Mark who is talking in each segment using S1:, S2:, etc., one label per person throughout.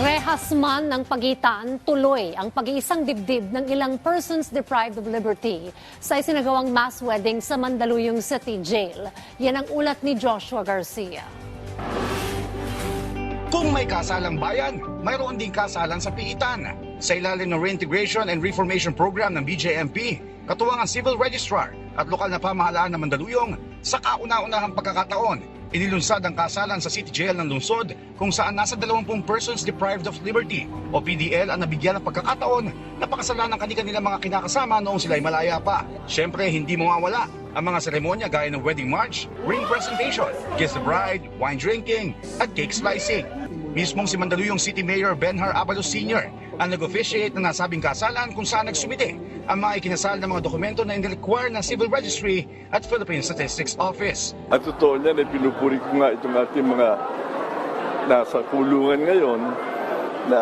S1: Rehas man ng pagitan, tuloy ang pag-iisang dibdib ng ilang persons deprived of liberty sa isinagawang mass wedding sa Mandaluyong City Jail. Yan ang ulat ni Joshua Garcia.
S2: Kung may kasalang bayan, mayroon ding kasalan sa piitan. Sa ilalim ng Reintegration and Reformation Program ng BJMP, katuwang ang Civil Registrar at lokal na pamahalaan ng Mandaluyong, sa kauna-unahang pagkakataon, inilunsad ang kasalan sa City Jail ng lungsod kung saan nasa 20 persons deprived of liberty o PDL ang nabigyan ng pagkakataon na pakasalan ng kanilang mga kinakasama noong sila'y malaya pa. Siyempre, hindi mawawala ang mga seremonya gaya ng wedding march, ring presentation, kiss the bride, wine drinking, at cake slicing. Mismong si Mandaluyong City Mayor Benhar Abalos Sr. ang nag-officiate ng nasabing kasalan kung saan nagsumite ang mga ikinasal ng mga dokumento na inirequire ng Civil Registry at Philippine Statistics Office.
S3: At totoo niyan, eh, pinupuri ko nga itong ating mga nasa kulungan ngayon na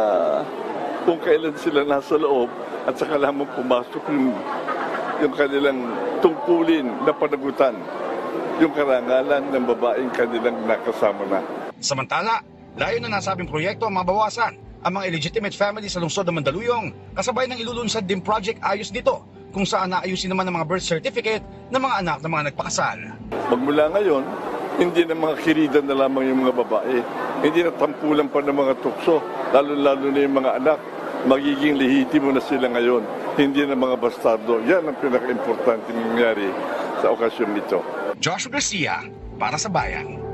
S3: kung kailan sila nasa loob at saka lamang pumasok yung, yung kanilang tungkulin na panagutan yung karangalan ng babaeng kanilang nakasama na.
S2: Samantala, layo na nasabing proyekto ang mabawasan ang mga illegitimate family sa lungsod ng Mandaluyong kasabay ng ilulunsad din Project Ayos dito kung saan naayusin naman ang mga birth certificate ng mga anak ng mga nagpakasal.
S3: Magmula ngayon, hindi na mga kirida na lamang yung mga babae. Hindi na tampulan pa ng mga tukso, lalo-lalo na yung mga anak. Magiging lehitimo na sila ngayon, hindi na mga bastardo. Yan ang pinaka-importante nangyari sa okasyon nito.
S2: Joshua Garcia, para sa Bayan.